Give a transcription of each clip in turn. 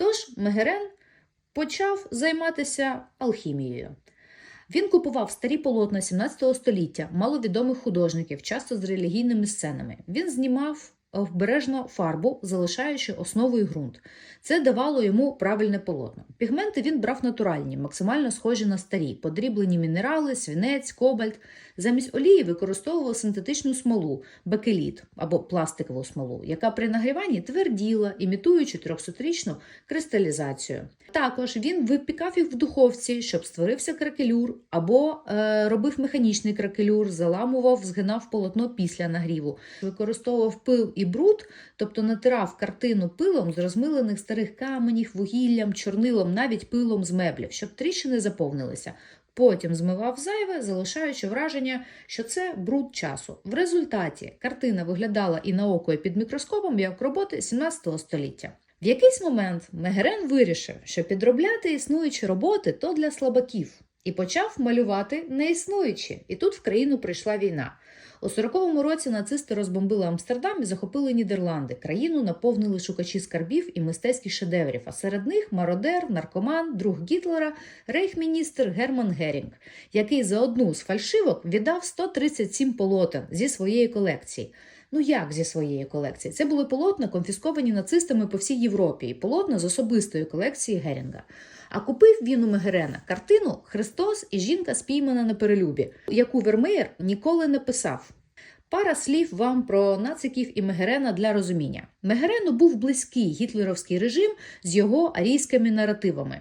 Тож Мегерен почав займатися алхімією. Він купував старі полотна 17 століття маловідомих художників, часто з релігійними сценами. Він знімав вбережно фарбу, залишаючи основою ґрунт. Це давало йому правильне полотно. Пігменти він брав натуральні, максимально схожі на старі, подріблені мінерали, свінець, кобальт. Замість олії використовував синтетичну смолу, бакеліт або пластикову смолу, яка при нагріванні тверділа, імітуючи 300-річну кристалізацію. Також він випікав їх в духовці, щоб створився кракелюр, або е, робив механічний кракелюр, заламував, згинав полотно після нагріву, використовував пил і бруд, тобто натирав картину пилом з розмилених старих каменів, вугіллям, чорнилом, навіть пилом з меблів, щоб тріщини заповнилися. Потім змивав зайве, залишаючи враження, що це бруд часу. В результаті картина виглядала і на око, і під мікроскопом як роботи 17 століття. В якийсь момент Мегерен вирішив, що підробляти існуючі роботи то для слабаків, і почав малювати неіснуючі. І тут в країну прийшла війна. У 40-му році нацисти розбомбили Амстердам і захопили Нідерланди. Країну наповнили шукачі скарбів і мистецьких шедеврів, а серед них мародер, наркоман, друг Гітлера, рейхміністр Герман Герінг, який за одну з фальшивок віддав 137 полотен зі своєї колекції. Ну як зі своєї колекції? Це були полотна, конфісковані нацистами по всій Європі, і полотна з особистої колекції Герінга. А купив він у Мегерена картину Христос і жінка спіймана на перелюбі, яку Вермеєр ніколи не писав. Пара слів вам про нациків і Мегерена для розуміння. Мегерену був близький гітлерівський режим з його арійськими наративами.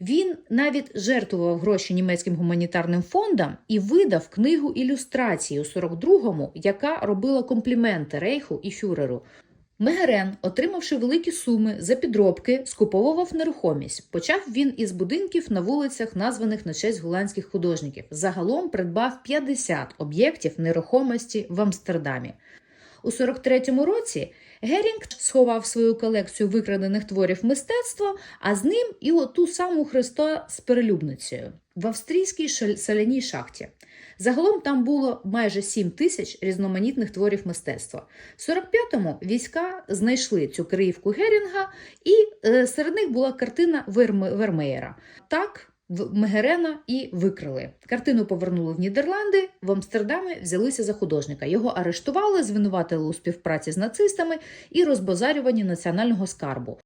Він навіть жертвував гроші німецьким гуманітарним фондам і видав книгу ілюстрації у 42-му, яка робила компліменти Рейху і Фюреру. Мегерен, отримавши великі суми за підробки, скуповував нерухомість. Почав він із будинків на вулицях, названих на честь голландських художників. Загалом придбав 50 об'єктів нерухомості в Амстердамі. У 43-му році Герінг сховав свою колекцію викрадених творів мистецтва, а з ним і оту саму Христа з перелюбницею в австрійській соляній шахті. Загалом там було майже 7 тисяч різноманітних творів мистецтва. В 45-му війська знайшли цю криївку Герінга, і е, серед них була картина Вермеєра. Так, Мегерена і викрили. Картину повернули в Нідерланди. В Амстердамі взялися за художника. Його арештували, звинуватили у співпраці з нацистами і розбазарюванні національного скарбу.